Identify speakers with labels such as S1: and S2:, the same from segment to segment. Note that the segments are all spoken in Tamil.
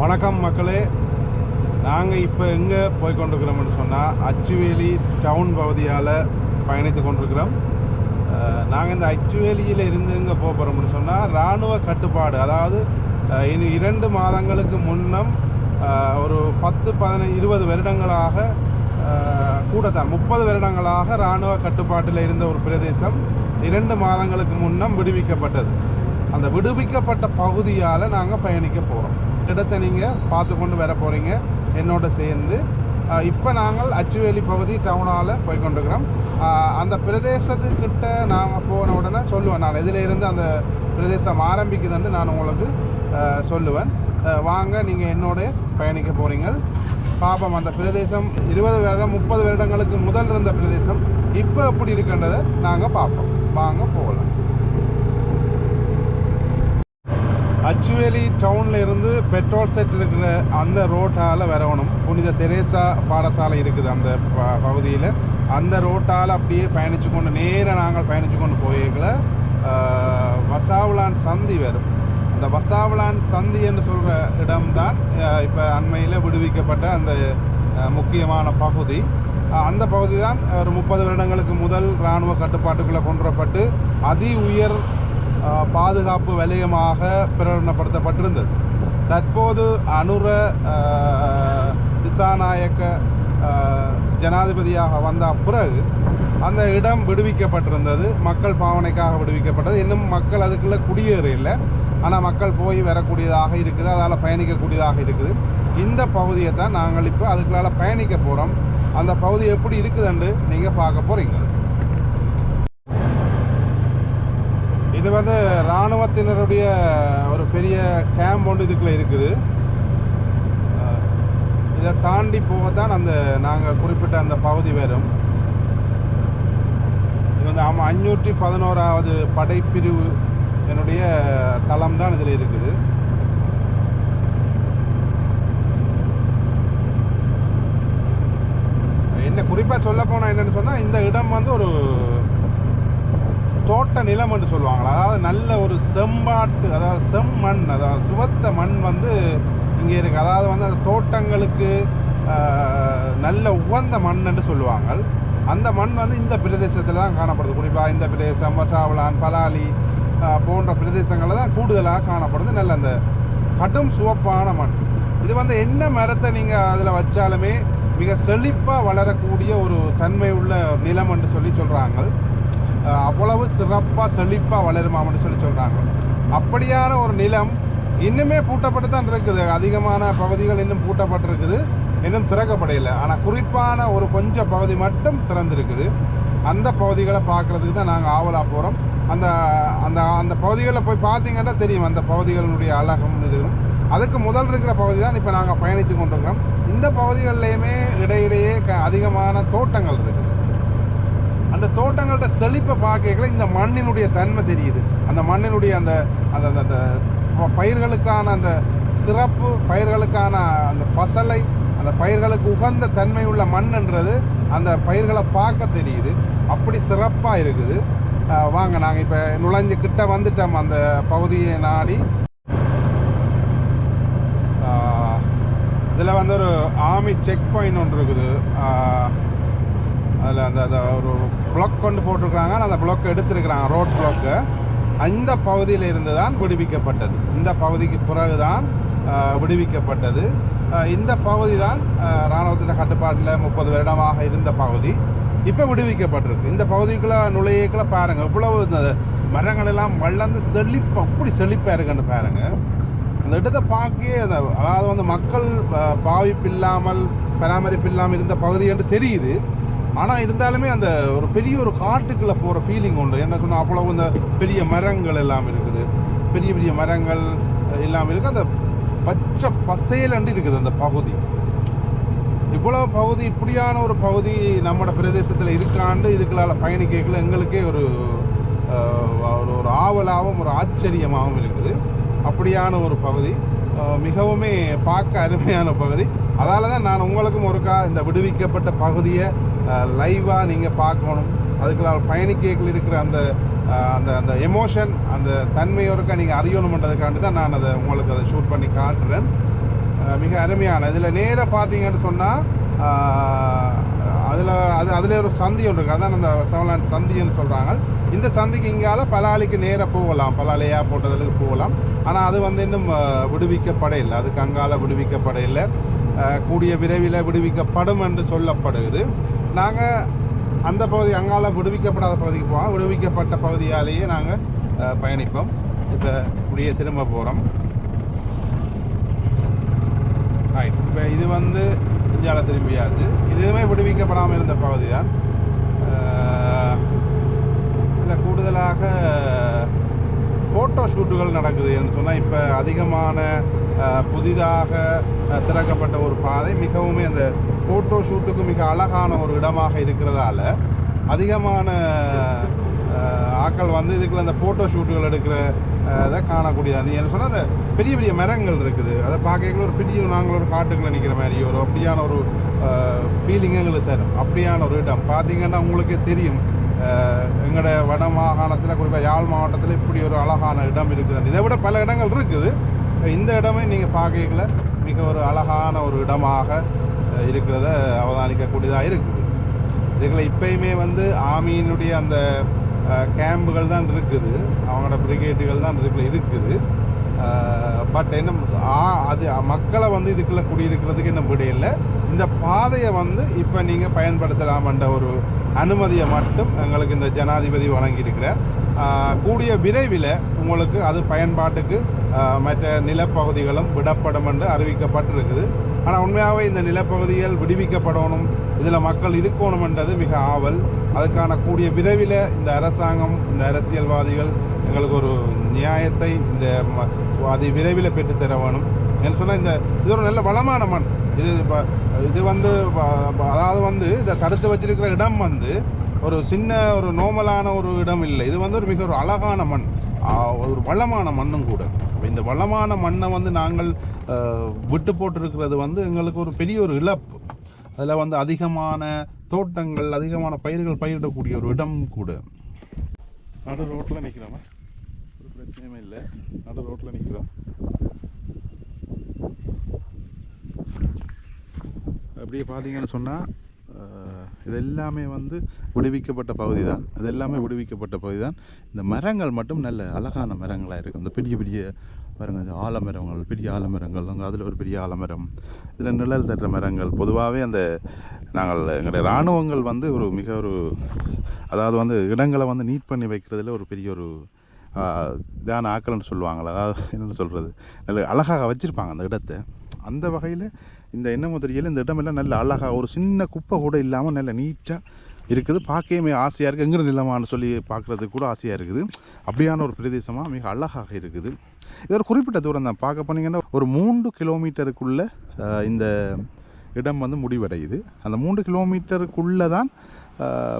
S1: வணக்கம் மக்களே. நாங்கள் இப்போ எங்கே போய் கொண்டிருக்கிறோம்னு சொன்னால் அச்சுவேலி டவுன் பகுதியால் பயணித்து கொண்டிருக்கிறோம். நாங்கள் இந்த அச்சுவேலியில் இருந்து எங்கே போக போகிறோம்னு சொன்னால் இராணுவ கட்டுப்பாடு அதாவது இனி இரண்டு மாதங்களுக்கு முன்னம் ஒரு பத்து பதினஞ்சு இருபது வருடங்களாக கூடத்தான் முப்பது வருடங்களாக இராணுவ கட்டுப்பாட்டில் இருந்த ஒரு பிரதேசம் இரண்டு மாதங்களுக்கு முன்னம் விடுவிக்கப்பட்டது. அந்த விடுவிக்கப்பட்ட பகுதியால் நாங்கள் பயணிக்க போகிறோம் இடத்தை நீங்கள் பார்த்து கொண்டு வர போகிறீங்க என்னோட சேர்ந்து. இப்போ நாங்கள் அச்சுவேலி பகுதி டவுனால் போய் கொண்டிருக்கிறோம். அந்த பிரதேசத்துக்கிட்ட நாங்கள் போன உடனே சொல்லுவேன் நான். இதிலிருந்து அந்த பிரதேசம் ஆரம்பிக்குதுன்னு நான் உங்களுக்கு சொல்லுவேன். வாங்க நீங்கள் என்னோட பயணிக்க போகிறீங்க பாப்போம் அந்த பிரதேசம் இருபது வருடம் முப்பது வருடங்களுக்கு முதல் இருந்த பிரதேசம். இப்போ எப்படி இருக்குன்றதை நாங்கள் பார்ப்போம் வாங்க போகலாம். அச்சுவேலி டவுனில் இருந்து பெட்ரோல் செட் இருக்கிற அந்த ரோட்டால் வரணும் புனித தெரேசா பாடசாலை இருக்குது அந்த ப- பகுதியில். அந்த ரோட்டால் அப்படியே பயணித்து கொண்டு நேராக நாங்கள் பயணித்து கொண்டு போயிருக்கல வசாவுலான் சந்தி வரும். அந்த வசாவுலான் சந்தி என்று சொல்கிற இடம்தான் இப்போ அண்மையில் விடுவிக்கப்பட்ட அந்த முக்கியமான பகுதி. அந்த பகுதி தான் ஒரு முப்பது வருடங்களுக்கு முதல் இராணுவ கட்டுப்பாட்டுக்குள்ளே கொண்டுவரப்பட்டு அதி உயர் பாதுகாப்பு வலயமாக பிரகடனப்படுத்தப்பட்டிருந்தது. தற்போது அனுர திசாநாயக்க ஜனாதிபதியாக வந்த பிறகு அந்த இடம் விடுவிக்கப்பட்டிருந்தது. மக்கள் பாவனைக்காக விடுவிக்கப்பட்டது. இன்னும் மக்கள் அதுக்குள்ளே குடியேற இல்லை. ஆனால் மக்கள் போய் வரக்கூடியதாக இருக்குது. அதால் பயணிக்கக்கூடியதாக இருக்குது. இந்த பகுதியை தான் நாங்கள் இப்போ அதுக்குள்ளால் பயணிக்க போகிறோம் அந்த பகுதி எப்படி இருக்குதுன்னு நீங்கள் பார்க்க போகிறீங்க இது வந்து இராணுவத்தினருடைய ஒரு பெரிய கேம்ப் ஒன்று இதுக்குள்ளே இருக்குது. இதை தாண்டி போக தான் அந்த நாங்கள் குறிப்பிட்ட அந்த பகுதி வரும். இது வந்து ஆமாம் அஞ்சூற்றி பதினோராவது படைப்பிரிவு என்னுடைய தளம் தான் இதில் இருக்குது. என்ன குறிப்பாக சொல்ல போனால் என்னென்னு சொன்னால் இந்த இடம் வந்து ஒரு தோட்ட நிலம் என்று சொல்லுவாங்களா? அதாவது நல்ல ஒரு செம்பாட்டு அதாவது செம்மண் அதாவது சுவத்த மண் வந்து இங்கே இருக்குது அதாவது வந்து அந்த தோட்டங்களுக்கு நல்ல உகந்த மண் என்று சொல்லுவாங்க அந்த மண் வந்து இந்த பிரதேசத்தில் தான் காணப்படுது. குறிப்பாக இந்த பிரதேசம் வசாவலான் பலாலி போன்ற பிரதேசங்களில் தான் கூடுதலாக காணப்படுது. நல்ல அந்த கடும் சுவப்பான மண். இது வந்து என்ன மரத்தை நீங்கள் அதில் வச்சாலுமே மிக செழிப்பாக வளரக்கூடிய ஒரு தன்மை உள்ள நிலம் என்று சொல்லி சொல்கிறாங்க அவ்வளவு சிறப்பாக செழிப்பாக வளருமா அப்படின்னு சொல்லி சொல்கிறாங்க அப்படியான ஒரு நிலம் இன்னுமே பூட்டப்பட்டு தான் இருக்குது. அதிகமான பகுதிகள் இன்னும் பூட்டப்பட்டிருக்குது. இன்னும் திறக்கப்படையில ஆனால் குறிப்பான ஒரு கொஞ்சம் பகுதி மட்டும் திறந்திருக்குது. அந்த பகுதிகளை பார்க்குறதுக்கு தான் நாங்கள் ஆவலாக போகிறோம் அந்த அந்த அந்த பகுதிகளில் போய் பார்த்தீங்கன்னா தெரியும். அந்த பகுதிகளுடைய அழகும் இதுவும். அதுக்கு முதல் இருக்கிற பகுதி தான் இப்போ நாங்கள் பயணித்து கொண்டிருக்கிறோம். இந்த பகுதிகளிலையுமே இடையிடையே க அதிகமான தோட்டங்கள் இருக்குது. அந்த தோட்டங்கள்கிட்ட செழிப்பை பார்க்கல இந்த மண்ணினுடைய தன்மை தெரியுது. அந்த மண்ணினுடைய அந்த அந்த அந்த- அந்த பயிர்களுக்கான அந்த சிறப்பு பயிர்களுக்கான அந்த பசலை அந்த பயிர்களுக்கு உகந்த தன்மை உள்ள மண்ணுன்றது அந்த பயிர்களை பார்க்க தெரியுது. அப்படி சிறப்பாக இருக்குது. வாங்க நாங்கள் இப்போ நுழைஞ்சு கிட்ட வந்துட்டோம் அந்த பகுதியை நாடி. இதில் வந்து ஒரு ஆர்மி செக் பாயிண்ட் ஒன்று இருக்குது. அதில் அந்த அந்த ஒரு பிளாக் கொண்டு போட்டிருக்காங்க அந்த பிளாக் எடுத்திருக்கிறாங்க. ரோட் பிளாக்கு அந்த பகுதியில் இருந்து தான் விடுவிக்கப்பட்டது. இந்த பகுதிக்கு பிறகு தான் விடுவிக்கப்பட்டது. இந்த பகுதி தான் இராணுவத்தின் கட்டுப்பாட்டில் முப்பது வருடமாக இருந்த பகுதி இப்போ விடுவிக்கப்பட்டிருக்கு. இந்த பகுதிக்குள்ளே நுழையக்குள்ளே பாருங்கள் இவ்வளவு இந்த மரங்கள் எல்லாம் வளர்ந்து செழிப்பு அப்படி செழிப்பாக இருக்குன்னு பாருங்கள் அந்த இடத்தை பார்க்கவே அந்த அதாவது வந்து மக்கள் பாவிப்பு இல்லாமல் பராமரிப்பு இல்லாமல் இருந்த பகுதி என்று தெரியுது. ஆனால் இருந்தாலுமே அந்த ஒரு பெரிய ஒரு காட்டுக்குள்ளே போகிற ஃபீலிங் உண்டு. என்ன சொன்னால் அவ்வளவு இந்த பெரிய மரங்கள் எல்லாம் இருக்குது. பெரிய பெரிய மரங்கள் எல்லாம் இருக்குது அந்த பச்சை பசையலண்டு இருக்குது அந்த பகுதி. இவ்வளவு பகுதி இப்படியான ஒரு பகுதி நம்மளோட பிரதேசத்தில் இருக்காண்டு இதுக்களால் பயணிக்கல எங்களுக்கே ஒரு ஒரு ஒரு ஆவலாகவும் ஒரு ஆச்சரியமாகவும் இருக்குது. அப்படியான ஒரு பகுதி. மிகவுமே பார்க்க அருமையான பகுதி. அதால் தான் நான் உங்களுக்கும் ஒருக்கா இந்த விடுவிக்கப்பட்ட பகுதியை லைவாக நீங்கள் பார்க்கணும். அதுக்குள்ள பயணிக்கைகள் இருக்கிற அந்த அந்த அந்த எமோஷன் அந்த தன்மையோருக்க நீங்கள் அறியணுமன்றதுக்காண்டி தான் நான் அதை உங்களுக்கு அதை ஷூட் பண்ணி காட்டுறேன். மிக அருமையான. இதில் நேராக பார்த்தீங்கன்னு சொன்னால் அதில் அது அதில் ஒரு சந்தி ஒன்று இருக்குது அதான் அந்த செவலான் சந்தின்னு சொல்கிறாங்க இந்த சந்திக்கு இங்கால பலாலிக்கு நேராக போகலாம். பலாலி போட்டதுக்கு போகலாம். ஆனால் அது வந்து இன்னும் விடுவிக்கப்படையில்லை விடுவிக்கப்பட இல்லை. அதுக்கு அங்கால விடுவிக்கப்பட இல்லை. கூடிய விரைவில் விடுவிக்கப்படும் என்று சொல்லப்படுகிறது. நாங்கள் அந்த பகுதி அங்கால விடுவிக்கப்படாத பகுதிக்கு போவோம் விடுவிக்கப்பட்ட பகுதியாலேயே நாங்கள் பயணிப்போம். இப்போ இப்படியே திரும்ப போகிறோம் ரைட் இப்போ இது வந்து இந்தியாவில் திரும்பியாச்சு. இதுவுமே விடுவிக்கப்படாமல் இருந்த பகுதி தான் இதில் கூடுதலாக ஃபோட்டோ ஷூட்டுகள் நடக்குதுன்னு சொன்னால் இப்போ அதிகமான புதிதாக திறக்கப்பட்ட ஒரு பாதை மிகவுமே அந்த ஃபோட்டோ ஷூட்டுக்கு மிக அழகான ஒரு இடமாக இருக்கிறதால அதிகமான ஆக்கள் வந்து இதுக்குள்ள அந்த ஃபோட்டோ ஷூட்டுகள் எடுக்கிற இதை காணக்கூடியது? நீ என்ன சொன்னால் அந்த பெரிய பெரிய மரங்கள் இருக்குது. அதை பார்க்கல ஒரு பெரிய நாங்கள் ஒரு காட்டுக்குள்ள நிற்கிற மாதிரி ஒரு அப்படியான ஒரு ஃபீலிங் எங்களுக்கு தரும். அப்படியான ஒரு இடம். பார்த்தீங்கன்னா உங்களுக்கே தெரியும். எங்களோட வட மாகாணத்தில் குறிப்பாக யாழ் மாவட்டத்தில் இப்படி ஒரு அழகான இடம் இருக்குது. இதை விட பல இடங்கள் இருக்குது. இந்த இடமே நீங்கள் பார்க்கல மிக ஒரு அழகான ஒரு இடமாக இருக்கிறத அவதானிக்கக்கூடியதாக இருக்குது. இதுகளை இப்பயுமே வந்து ஆமியினுடைய அந்த கேம்புகள் தான் இருக்குது. அவங்களோட பிரிகேடுகள் தான் இதுக்குள்ள இருக்குது. பட் என்ன அது மக்களை வந்து இதுக்குள்ளே குடியிருக்கிறதுக்கு என்ன விடையில்லை இந்த பாதையை வந்து இப்போ நீங்கள் பயன்படுத்தலாம்ன்ற ஒரு அனுமதியை மட்டும் எங்களுக்கு இந்த ஜனாதிபதி வழங்கியிருக்கிறார். கூடிய விரைவில் உங்களுக்கு அது பயன்பாட்டுக்கு மற்ற நிலப்பகுதிகளும் விடப்படும் என்று அறிவிக்கப்பட்டிருக்குது. ஆனால் உண்மையாகவே இந்த நிலப்பகுதிகள் விடுவிக்கப்படணும் இதில் மக்கள் இருக்கணும்ன்றது மிக ஆவல். அதுக்கான கூடிய விரைவில் இந்த அரசாங்கம் இந்த அரசியல்வாதிகள் எங்களுக்கு ஒரு நியாயத்தை இந்த ம- விரைவில் பெற்றுத்தர வேணும். என்று சொன்னால் இந்த இது ஒரு நல்ல வளமான மண். இது இப்போ இது வந்து அதாவது வந்து இதை தடுத்து வச்சிருக்கிற இடம் வந்து ஒரு சின்ன ஒரு நோமலான ஒரு இடம் இல்லை. இது வந்து ஒரு மிக ஒரு அழகான மண். ஒரு வளமான மண்ணும் கூட. இந்த வளமான மண்ணை வந்து நாங்கள் விட்டு போட்டிருக்கிறது வந்து எங்களுக்கு ஒரு பெரிய ஒரு இழப்பு. அதில் வந்து அதிகமான தோட்டங்கள் அதிகமான பயிர்கள் பயிரிடக்கூடிய ஒரு இடம் கூட. நடு ரோட்டில் நிற்கிறோம் ஒரு பிரச்சனையுமே இல்லை. நடு ரோட்டில் நிற்கிறோம் அப்படியே பார்த்தீங்கன்னு சொன்னால் இதெல்லாமே வந்து விடுவிக்கப்பட்ட பகுதி தான் இது எல்லாமே விடுவிக்கப்பட்ட பகுதி தான் இந்த மரங்கள் மட்டும் நல்ல அழகான மரங்களாக இருக்குது இந்த பெரிய பெரிய பாருங்கள் இந்த ஆலமரங்கள் பெரிய ஆலமரங்கள் அங்கே அதில் ஒரு பெரிய ஆலமரம். இதில் நிழல் தட்டுற மரங்கள். பொதுவாகவே அந்த நாங்கள் எங்களுடைய இராணுவங்கள் வந்து ஒரு மிக ஒரு அதாவது வந்து இடங்களை வந்து நீட் பண்ணி வைக்கிறதுல ஒரு பெரிய ஒரு ஆஹ், இதான ஆக்கள்னு சொல்லுவாங்களே அதாவது என்னென்னு சொல்கிறது நல்ல அழகாக வச்சுருப்பாங்க அந்த இடத்த. அந்த வகையில் இந்த எண்ணெய் தெரியல இந்த இடமெல்லாம் நல்ல அழகாக ஒரு சின்ன குப்பை கூட இல்லாமல் நல்ல நீட்டாக இருக்குது. பார்க்கவே ஆசையாக இருக்குது எங்கே நிலமான்னு சொல்லி பார்க்குறதுக்கு கூட ஆசையாக இருக்குது. அப்படியான ஒரு பிரதேசமாக மிக அழகாக இருக்குது. இது ஒரு குறிப்பிட்ட தூரம் தான். பார்க்க போனீங்கன்னா ஒரு மூன்று கிலோமீட்டருக்குள்ளே இந்த இடம் வந்து முடிவடையுது. அந்த மூன்று கிலோமீட்டருக்குள்ளே தான்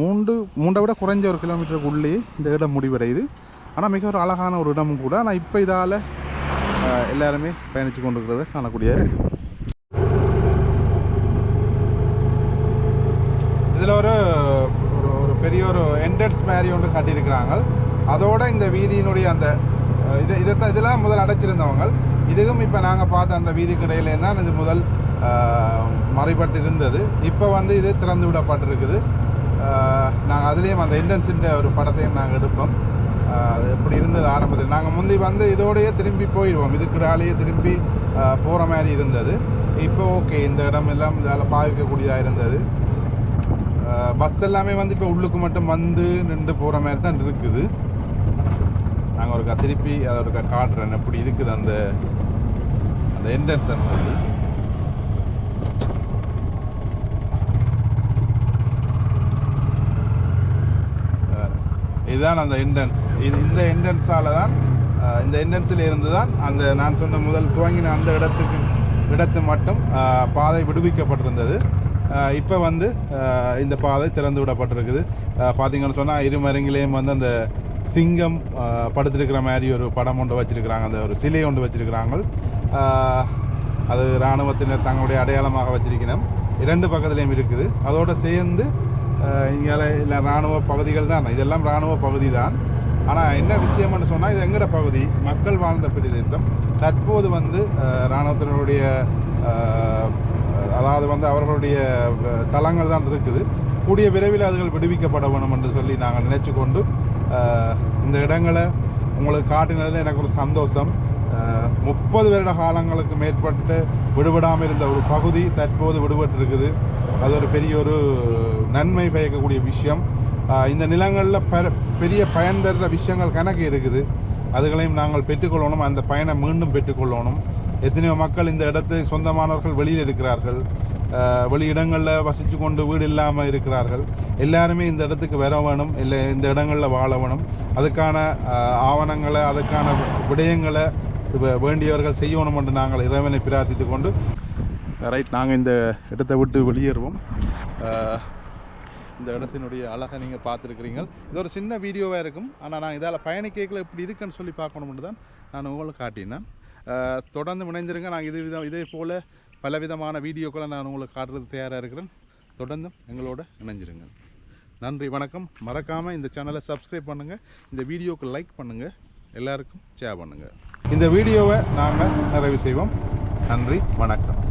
S1: மூன்று மூன்றை விட குறைஞ்ச ஒரு கிலோமீட்டருக்குள்ளேயே இந்த இடம் முடிவடையுது. ஆனால் மிக ஒரு அழகான ஒரு இடமும் கூட. ஆனால் இப்போ இதால் எல்லாருமே பயணித்து கொண்டிருக்கிறத காணக்கூடிய இருக்குது இதில் ஒரு ஒரு ஒரு பெரிய ஒரு என்ட்ரன்ஸ் மாதிரி ஒன்று கட்டியிருக்கிறாங்க. அதோட இந்த வீதியினுடைய அந்த இது இதைத்தான் இதெல்லாம் முதல் அடைச்சிருந்தவங்க. இதுவும் இப்போ நாங்கள் பார்த்த அந்த வீதிக்கு கடையிலே தான் இது முதல் மறைபட்டு இருந்தது இப்போ வந்து இது திறந்து விடப்பட்டிருக்குது. நாங்கள் அதுலேயும் அந்த என்ட்ரன்ஸிൻ്റെ ஒரு படத்தையும் நாங்கள் எடுப்போம். அது எப்படி இருந்தது ஆரம்பத்தில். நாங்கள் முந்தி வந்து இதோடையே திரும்பி போயிடுவோம் இதுக்குடாலேயே திரும்பி போகிற மாதிரி இருந்தது. இப்போ ஓகே இந்த இடம் எல்லாம் இதால் பாவிக்கக்கூடியதாக இருந்தது. பஸ் எல்லாமே வந்து இப்போ உள்ளுக்கு மட்டும் வந்து நின்று போகிற மாதிரி தான் இருக்குது. நாங்கள் ஒருக்கா திருப்பி அதை ஒருக்கா காட்டுறேன். எப்படி இருக்குது அந்த அந்த என்ட்ரன்ஸ் வந்து இதுதான் அந்த என்ட்ரன்ஸ் இது இந்த என்ட்ரன்ஸால் தான் இந்த என்ட்ரன்ஸில் இருந்து தான் அந்த நான் சொன்ன முதல் துவங்கின அந்த இடத்துக்கு இடத்து மட்டும் பாதை விடுவிக்கப்பட்டிருந்தது. இப்போ வந்து இந்த பாதை திறந்து விடப்பட்டிருக்குது. பார்த்தீங்கன்னு சொன்னால் இருமருங்கிலேயும் வந்து அந்த சிங்கம் படுத்திருக்கிற மாதிரி ஒரு படம் ஒன்று வச்சுருக்கிறாங்க. அந்த ஒரு சிலை ஒன்று வச்சுருக்கிறாங்க. அது இராணுவத்தினர் தங்களுடைய அடையாளமாக வச்சிருக்கணும் இரண்டு பக்கத்துலேயும் இருக்குது. அதோடு சேர்ந்து இங்கே இல்லை இராணுவ பகுதிகள் தான். இதெல்லாம் இராணுவ பகுதி தான். ஆனால் என்ன விஷயம்னு சொன்னால் இது எங்கட பகுதி? மக்கள் வாழ்ந்த பிரதேசம். தற்போது வந்து இராணுவத்தினருடைய அதாவது வந்து அவர்களுடைய தளங்கள் தான் இருக்குது. கூடிய விரைவில் அதுகள் விடுவிக்கப்பட வேணும் என்று சொல்லி நாங்கள் நினைச்சு கொண்டு இந்த இடங்களை உங்களுக்கு காட்டினது எனக்கு ஒரு சந்தோஷம். முப்பது வருட காலங்களுக்கு மேற்பட்டு விடுபடாமல் இருந்த ஒரு பகுதி தற்போது விடுபட்டிருக்குது. அது ஒரு பெரிய ஒரு நன்மை பயக்கக்கூடிய விஷயம். இந்த நிலங்களில் பெர பெரிய பயன் தருகிற விஷயங்கள் கணக்கு இருக்குது. அதுகளையும் நாங்கள் பெற்றுக்கொள்ளணும். அந்த பயனை மீண்டும் பெற்றுக்கொள்ளணும். எத்தனையோ மக்கள் இந்த இடத்தை சொந்தமானவர்கள் வெளியில் இருக்கிறார்கள். வெளி இடங்களில் வசித்து கொண்டு வீடு இல்லாமல் இருக்கிறார்கள். எல்லாருமே இந்த இடத்துக்கு வர வேணும் இல்லை இந்த இடங்களில் வாழ வேணும். அதுக்கான ஆவணங்களை அதுக்கான விடயங்களை வே- வேண்டியவர்கள் செய்யணும் என்று நாங்கள் இறைவனை பிரார்த்தித்து கொண்டு ரைட் நாங்கள் இந்த இடத்தை விட்டு வெளியேறுவோம். இந்த இடத்தினுடைய அழகை நீங்கள் பார்த்துருக்கிறீங்க இது ஒரு சின்ன வீடியோவாக இருக்கும். ஆனால் நான் இதால் பயணிக்கைகளை இப்படி இருக்குன்னு சொல்லி பார்க்கணும்னு தான் நான் உங்களுக்கு காட்டினேன். தொடர்ந்து இணைந்திருங்க. நான் இது விதம் இதே போல் பலவிதமான வீடியோக்களை நான் உங்களுக்கு காட்டுறது தயாராக இருக்கிறேன். தொடர்ந்து எங்களோட இணைஞ்சிருங்க. நன்றி வணக்கம். மறக்காமல் இந்த சேனலை சப்ஸ்கிரைப் பண்ணுங்கள் இந்த வீடியோக்கு லைக் பண்ணுங்கள் எல்லாருக்கும் ஷேர் பண்ணுங்கள் இந்த வீடியோவை நாங்கள் நிறைவு செய்வோம். நன்றி வணக்கம்.